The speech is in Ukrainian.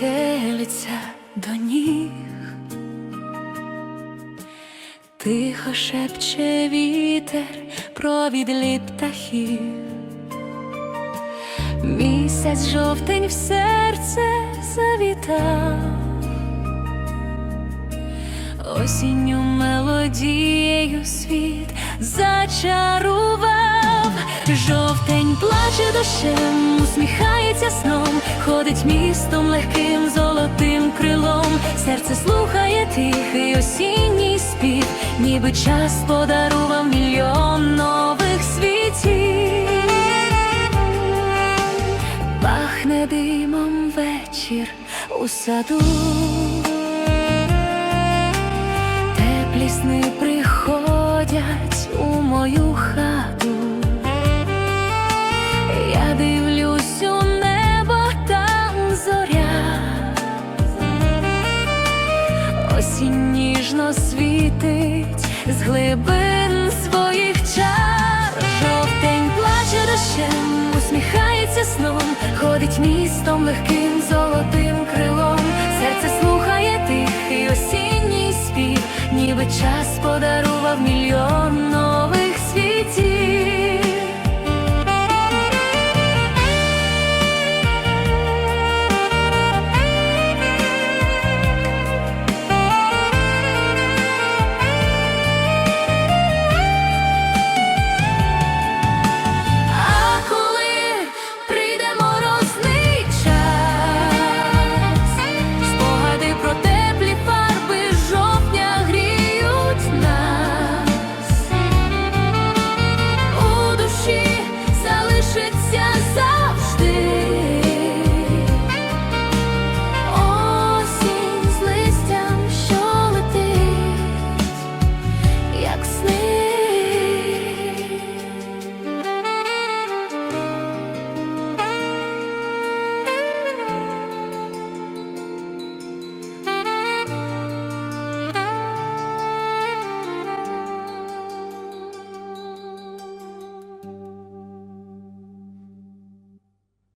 стелиться до ніг, тихо шепче вітер про відліт птахів. Місяць жовтень в серце завітав, осінню мелодією світ зачарував, жовтень плаче дощем, усміхається сном, ходить містом легким тихий осінній спів, ніби час подарував мільйон нових світів. Пахне димом вечір у саду, теплі сни приходять ніжно світить з глибин своїх чар. Жовтень плаче дощем, усміхається сном, ходить містом легким золотим крилом. Серце слухає тихий осінній спів, ніби час подарував мільйон